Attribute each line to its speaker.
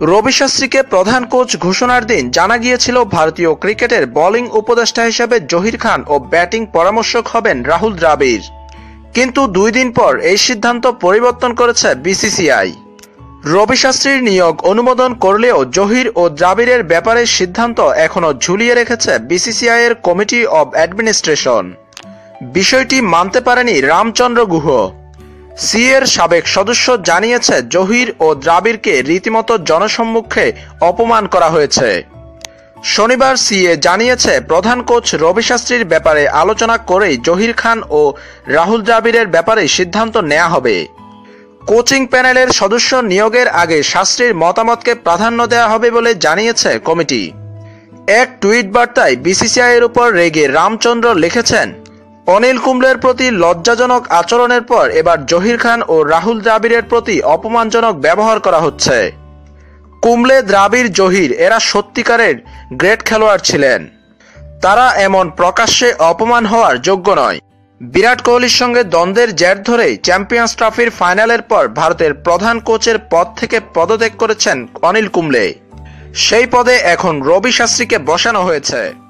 Speaker 1: রবি শাস্ত্রীকে প্রধান কোচ ঘোষণার দিন জানা গিয়েছিল ভারতীয় ক্রিকেটের বোলিং উপদেষ্টা হিসেবে জহির খান ও ব্যাটিং পরামর্শক হবেন রাহুল দ্রাবিড়। কিন্তু দুই দিন পর এই সিদ্ধান্ত পরিবর্তন করেছে বিসিসিআই। রবি শাস্ত্রীর নিয়োগ অনুমোদন করলেও জহির ও দ্রাবিড়ের ব্যাপারে সিদ্ধান্ত এখনও ঝুলিয়ে রেখেছে বিসিসিআই এর কমিটি অব অ্যাডমিনিস্ট্রেশন। বিষয়টি মানতে পারেনি রামচন্দ্র গুহ। সি এর সাবেক সদস্য জানিয়েছে, জহির ও দ্রাবিড়কে রীতিমতো জনসম্মুখে অপমান করা হয়েছে। শনিবার সিএ জানিয়েছে, প্রধান কোচ রবি শাস্ত্রীর ব্যাপারে আলোচনা করেই জহির খান ও রাহুল দ্রাবিড়ের ব্যাপারে সিদ্ধান্ত নেওয়া হবে। কোচিং প্যানেলের সদস্য নিয়োগের আগে শাস্ত্রীর মতামতকে প্রাধান্য দেওয়া হবে বলে জানিয়েছে কমিটি। এক টুইট বার্তায় বিসিসিআই এর উপর রেগে রামচন্দ্র লিখেছেন অনিল কুম্বলের প্রতি লজ্জাজনক আচরণের পর এবার জহির খান ও রাহুল দ্রাবিড়ের প্রতি অপমানজনক ব্যবহার করা হচ্ছে। কুম্বলে দ্রাবিড়, জহির এরা সত্যিকারের গ্রেট খেলোয়াড় ছিলেন। তারা এমন প্রকাশ্যে অপমান হওয়ার যোগ্য নয়। বিরাট কোহলির সঙ্গে দ্বন্দ্বের জের ধরেই চ্যাম্পিয়ন্স ট্রফির ফাইনালের পর ভারতের প্রধান কোচের পদ থেকে পদত্যাগ করেছেন অনিল কুম্বলে। সেই পদে এখন রবি শাস্ত্রীকে বসানো হয়েছে।